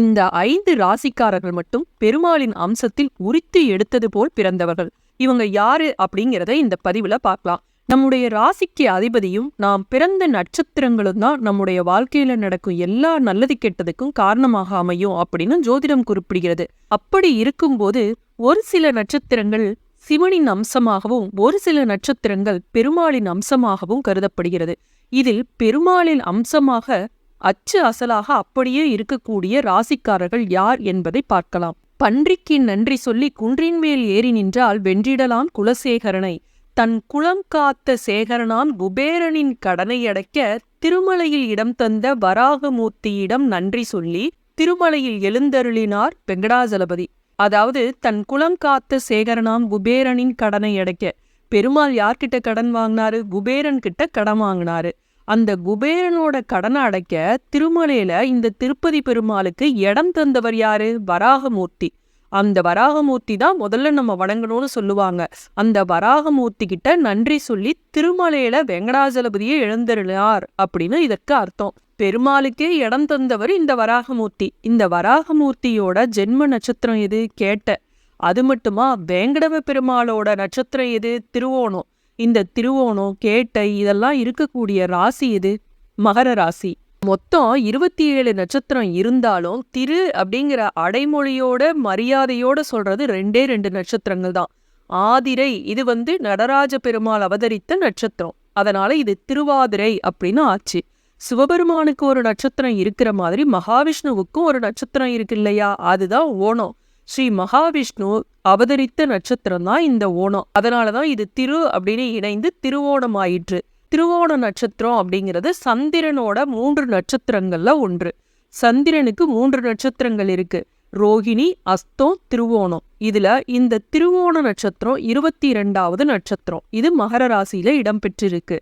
இந்த ஐந்து ராசிக்காரர்கள் மட்டும் பெருமாளின் அம்சத்தில் உரித்து எடுத்தது போல் பிறந்தவர்கள். இவங்க யாரு அப்படிங்கிறத இந்த பதிவுல பார்க்கலாம். நம்முடைய ராசிக்கு அதிபதியும் நாம் பிறந்த நட்சத்திரங்களும் தான் நம்முடைய வாழ்க்கையில நடக்கும் எல்லா நல்லது கெட்டதுக்கும் காரணமாக அமையும் அப்படின்னு ஜோதிடம் குறிப்பிடுகிறது. அப்படி இருக்கும்போது ஒரு சில நட்சத்திரங்கள் சிவனின் அம்சமாகவும் ஒரு சில நட்சத்திரங்கள் பெருமாளின் அம்சமாகவும் கருதப்படுகிறது. இதில் பெருமாளின் அம்சமாக அச்சு அசலாக அப்படியே இருக்கக்கூடிய ராசிக்காரர்கள் யார் என்பதை பார்க்கலாம். பன்றிக்கு நன்றி சொல்லி குன்றின் மேல் ஏறி நின்றால் வென்றிடலாம் குலசேகரனை. தன் குலம் காத்த சேகரனாம் குபேரனின் கடனை அடைக்க திருமலையில் இடம் தந்த வராகமூர்த்தியிடம் நன்றி சொல்லி திருமலையில் எழுந்தருளினார் வெங்கடாஜலபதி. அதாவது தன் குலம் காத்த சேகரனாம் குபேரனின் கடனை அடைக்க. பெருமாள் யார்கிட்ட கடன் வாங்கினாரு? குபேரன் கிட்ட கடன் வாங்கினாரு. அந்த குபேரனோட கடனை அடைக்க திருமலையில இந்த திருப்பதி பெருமாளுக்கு இடம் தந்தவர் யாரு? வராகமூர்த்தி. அந்த வராகமூர்த்தி தான் முதல்ல நம்ம வணங்கணும்னு சொல்லுவாங்க. அந்த வராகமூர்த்தி கிட்ட நன்றி சொல்லி திருமலையில வெங்கடாஜலபதியை எழுந்தருளார் அப்படின்னு இதற்கு அர்த்தம். பெருமாளுக்கே இடம் தந்தவர் இந்த வராகமூர்த்தி. இந்த வராகமூர்த்தியோட ஜென்ம நட்சத்திரம் எது? கேட்ட. அது மட்டுமா வேங்கடவ பெருமாளோட நட்சத்திரம் எது? திருவோணம். இந்த திருவோணம் கேட்டை இதெல்லாம் இருக்கக்கூடிய ராசி இது மகர ராசி. மொத்தம் இருபத்தி ஏழு நட்சத்திரம் இருந்தாலும் திரு அப்படிங்கிற அடைமொழியோட மரியாதையோட சொல்றது ரெண்டே ரெண்டு நட்சத்திரங்கள் தான். ஆதிரை இது வந்து நடராஜ பெருமாள் அவதரித்த நட்சத்திரம். அதனால இது திருவாதிரை அப்படின்னு ஆச்சு. சிவபெருமானுக்கு ஒரு நட்சத்திரம் இருக்கிற மாதிரி மகாவிஷ்ணுவுக்கும் ஒரு நட்சத்திரம் இருக்கு இல்லையா? அதுதான் ஓணம். ஸ்ரீ மகாவிஷ்ணு அவதரித்த நட்சத்திரம் தான் இந்த ஓணம். அதனால தான் இது திரு அப்படின்னு இணைந்து திருவோணம் ஆயிற்று திருவோண நட்சத்திரம் அப்படிங்கிறது சந்திரனோட மூன்று நட்சத்திரங்கள்ல ஒன்று. சந்திரனுக்கு மூன்று நட்சத்திரங்கள் இருக்கு. ரோகிணி அஸ்தம் திருவோணம். இதுல இந்த திருவோண நட்சத்திரம் இருபத்தி இரண்டாவது நட்சத்திரம். இது மகர ராசியில இடம்பெற்றிருக்கு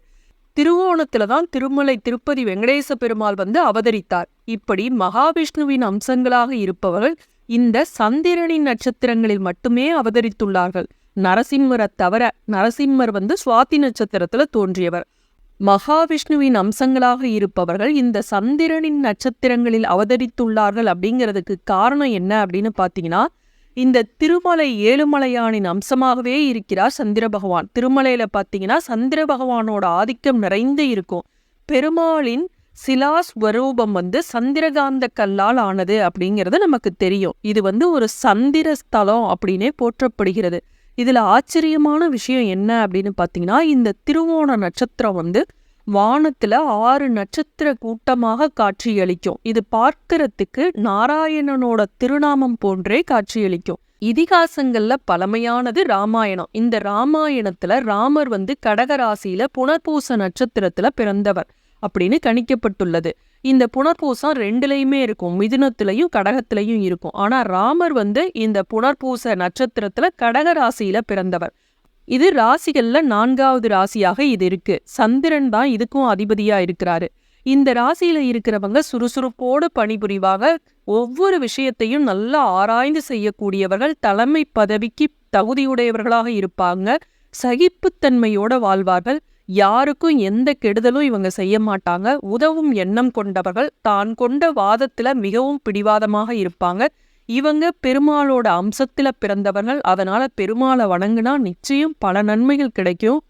திருவோணத்துல தான் திருமலை திருப்பதி வெங்கடேச பெருமாள் வந்து அவதரித்தார். இப்படி மகாவிஷ்ணுவின் அம்சங்களாக இருப்பவர்கள் இந்த சந்திரனின் நட்சத்திரங்களில் மட்டுமே அவதரித்துள்ளார்கள். நரசிம்மரை தவிர நரசிம்மர் வந்து சுவாதி நட்சத்திரத்துல தோன்றியவர். மகாவிஷ்ணுவின் அம்சங்களாக இருப்பவர்கள் இந்த சந்திரனின் நட்சத்திரங்களில் அவதரித்துள்ளார்கள் அப்படிங்கிறதுக்கு காரணம் என்ன அப்படின்னு பார்த்தீங்கன்னா இந்த திருமலை ஏழுமலையானின் அம்சமாகவே இருக்கிறார் சந்திர பகவான். திருமலையில பார்த்தீங்கன்னா சந்திர பகவானோட ஆதிக்கம் நிறைந்து இருக்கும். பெருமாளின் சிலாஸ்வரூபம் வந்து சந்திரகாந்த கல்லால் ஆனது அப்படிங்கிறது நமக்கு தெரியும். இது வந்து ஒரு சந்திர ஸ்தலம் அப்படின்னே போற்றப்படுகிறது. இதுல ஆச்சரியமான விஷயம் என்ன அப்படின்னு பார்த்தீங்கன்னா இந்த திருவோண நட்சத்திரம் வந்து வானத்துல ஆறு நட்சத்திர கூட்டமாக காட்சியளிக்கும். இது பார்க்கறதுக்கு நாராயணனோட திருநாமம் போன்றே காட்சியளிக்கும். இதிகாசங்கள்ல பழமையானது ராமாயணம். இந்த ராமாயணத்துல ராமர் வந்து கடகராசியில புனர்பூச நட்சத்திரத்துல பிறந்தவர். அப்படின்னு கணிக்கப்பட்டுள்ளது. இந்த புனர்பூசம் ரெண்டுலேயுமே இருக்கும். மிதுனத்திலையும் கடகத்திலையும் இருக்கும். ஆனா ராமர் வந்து இந்த புனர்பூச நட்சத்திரத்துல கடக ராசியில் பிறந்தவர். இது ராசிகள்ல நான்காவது ராசியாக இது இருக்கு. சந்திரன் தான் இதுக்கும் அதிபதியா இருக்கிறாரு. இந்த ராசியில் இருக்கிறவங்க சுறுசுறுப்போடு பணிபுரிவாக ஒவ்வொரு விஷயத்தையும் நல்லா ஆராய்ந்து செய்யக்கூடியவர்கள் தலைமை பதவிக்கு தகுதியுடையவர்களாக இருப்பாங்க. சகிப்புத்தன்மையோட வாழ்வார்கள். யாருக்கும் எந்த கெடுதலும் இவங்க செய்ய மாட்டாங்க. உதவும் எண்ணம் கொண்டவர்கள் தான் கொண்ட வாதத்துல மிகவும் பிடிவாதமாக இருப்பாங்க. இவங்க பெருமாளோட அம்சத்துல பிறந்தவர்கள். அதனால பெருமாளை வணங்குனா நிச்சயம் பல நன்மைகள் கிடைக்கும்.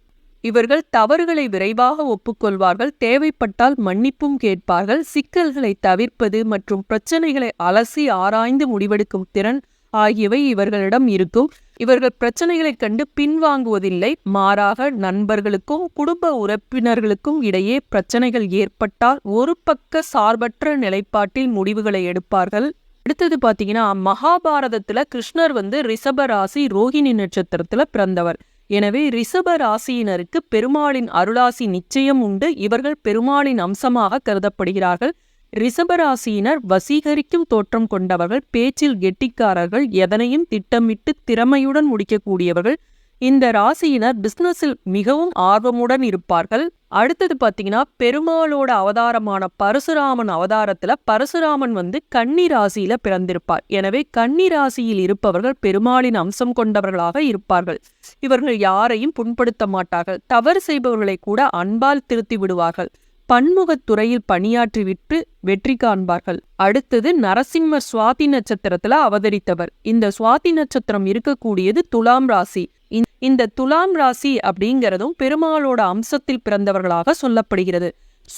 இவர்கள் தவறுகளை விரைவாக ஒப்புக்கொள்வார்கள். தேவைப்பட்டால் மன்னிப்பும் கேட்பார்கள். சிக்கல்களை தவிர்ப்பது மற்றும் பிரச்சனைகளை அலசி ஆராய்ந்து முடிவெடுக்கும் திறன் ஆகியவை இவர்களிடம் இருக்கும். இவர்கள் பிரச்சனைகளைக் கண்டு பின்வாங்குவதில்லை. மாறாக நண்பர்களுக்கும் குடும்ப உறுப்பினர்களுக்கும் இடையே பிரச்சனைகள் ஏற்பட்டால் ஒரு பக்க சார்பற்ற நிலைப்பாட்டில் முடிவுகளை எடுப்பார்கள். அடுத்தது பாத்தீங்கன்னா மகாபாரதத்துல கிருஷ்ணர் வந்து ரிஷப ராசி ரோஹிணி நட்சத்திரத்தில் பிறந்தவர். எனவே ரிஷப ராசியினருக்கு பெருமாளின் அருளாசி நிச்சயம் உண்டு. இவர்கள் பெருமாளின் அம்சமாக கருதப்படுகிறார்கள். ரிஷபராசியினர் வசீகரிக்கும் தோற்றம் கொண்டவர்கள் பேச்சில் கெட்டிக்காரர்கள் எதனையும் திட்டமிட்டு திறமையுடன் முடிக்கக்கூடியவர்கள். இந்த ராசியினர் பிசினஸில் மிகவும் ஆர்வமுடன் இருப்பார்கள். அடுத்தது பாத்தீங்கன்னா பெருமாளோட அவதாரமான பரசுராமன் அவதாரத்துல பரசுராமன் வந்து கன்னி ராசியில பிறந்திருப்பார். எனவே கன்னி ராசியில் இருப்பவர்கள் பெருமாளின் அம்சம் கொண்டவர்களாக இருப்பார்கள். இவர்கள் யாரையும் புண்படுத்த மாட்டார்கள். தவறு செய்பவர்களை கூட அன்பால் திருத்தி விடுவார்கள். பன்முகத் துறையில் பணியாற்றிவிட்டு வெற்றி காண்பார்கள். அடுத்தது நரசிம்மர் சுவாதி நட்சத்திரத்துல அவதரித்தவர். இந்த சுவாதி நட்சத்திரம் இருக்கக்கூடியது துலாம் ராசி. இந்த- இந்த துலாம் ராசி அப்படிங்கிறதும் பெருமாளோட அம்சத்தில் பிறந்தவர்களாக சொல்லப்படுகிறது.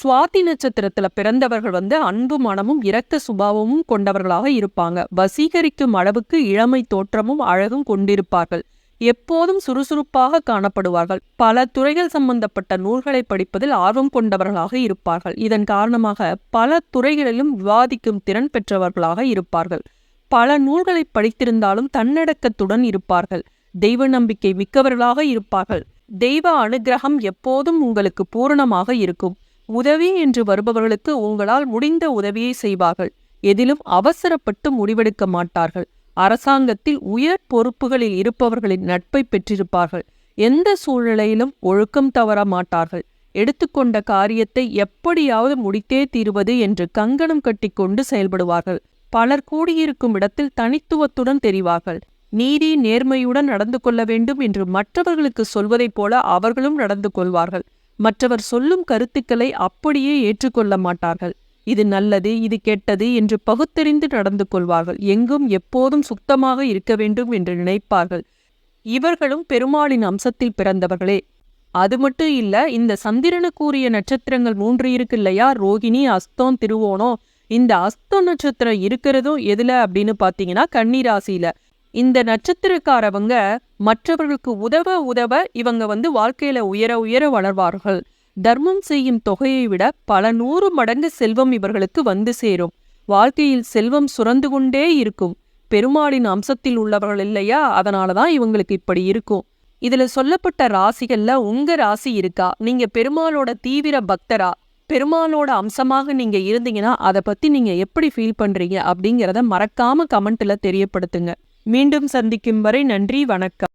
சுவாதி நட்சத்திரத்துல பிறந்தவர்கள் வந்து அன்பு மனமும் இரக்க சுபாவமும் கொண்டவர்களாக இருப்பாங்க. வசீகரிக்கும் அளவுக்கு இளமை தோற்றமும் அழகும் கொண்டிருப்பார்கள். எப்போதும் சுறுசுறுப்பாக காணப்படுவார்கள். பல துறைகள் சம்பந்தப்பட்ட நூல்களை படிப்பதில் ஆர்வம் கொண்டவர்களாக இருப்பார்கள். இதன் காரணமாக பல துறைகளிலும் விவாதிக்கும் திறன் பெற்றவர்களாக இருப்பார்கள். பல நூல்களை படித்திருந்தாலும் தன்னடக்கத்துடன் இருப்பார்கள். தெய்வ நம்பிக்கை மிக்கவர்களாக இருப்பார்கள். தெய்வ அனுகிரகம் எப்போதும் உங்களுக்கு பூரணமாக இருக்கும். உதவி என்று வருபவர்களுக்கு உங்களால் முடிந்த உதவியை செய்வார்கள். எதிலும் அவசரப்பட்டு முடிவெடுக்க மாட்டார்கள். அரசாங்கத்தில் உயர் பொறுப்புகளில் இருப்பவர்களின் நட்பை பெற்றிருப்பார்கள். எந்த சூழ்நிலையிலும் ஒழுக்கம் தவற மாட்டார்கள். எடுத்துக்கொண்ட காரியத்தை எப்படியாவது முடித்தே தீருவது என்று கங்கணம் கட்டிக்கொண்டு செயல்படுவார்கள். பலர் கூடியிருக்கும் இடத்தில் தனித்துவத்துடன் தெரிவார்கள். நீதி நேர்மையுடன் நடந்து கொள்ள வேண்டும் என்று மற்றவர்களுக்கு சொல்வதைப் போல அவர்களும் நடந்து கொள்வார்கள். மற்றவர் சொல்லும் கருத்துக்களை அப்படியே ஏற்றுக்கொள்ள மாட்டார்கள். இது நல்லது இது கெட்டது என்று பகுத்தறிந்து நடந்து கொள்வார்கள். எங்கும் எப்போதும் சுத்தமாக இருக்க வேண்டும் என்று நினைப்பார்கள். இவர்களும் பெருமாளின் அம்சத்தில் பிறந்தவர்களே. அது மட்டும் இல்ல இந்த சந்திரனுக்குரிய நட்சத்திரங்கள் மூன்று இருக்கு இல்லையா? ரோகிணி அஸ்தோம் திருவோணம். இந்த அஸ்தோ நட்சத்திரம் இருக்கிறதும் எதுல அப்படின்னு பாத்தீங்கன்னா கன்னிராசியில. இந்த நட்சத்திரக்காரவங்க மற்றவர்களுக்கு உதவ உதவ இவங்க வந்து வாழ்க்கையில உயர உயர வளர்வார்கள். தர்மம் செய்யும் தொகையை விட பல நூறு மடங்கு செல்வம் இவர்களுக்கு வந்து சேரும். வாழ்க்கையில் செல்வம் சுரந்து கொண்டே இருக்கும். பெருமாளின் அம்சத்தில் உள்ளவர்கள் இல்லையா? அதனாலதான் இவங்களுக்கு இப்படி இருக்கும். இதுல சொல்லப்பட்ட ராசிகள்ல உங்க ராசி இருக்கா? நீங்க பெருமாளோட தீவிர பக்தரா? பெருமாளோட அம்சமாக நீங்க இருந்தீங்கன்னா அதை பத்தி நீங்க எப்படி ஃபீல் பண்றீங்க? அப்படிங்கிறத மறக்காம கமெண்ட்ல தெரியப்படுத்துங்க. மீண்டும் சந்திக்கும் வரை நன்றி வணக்கம்.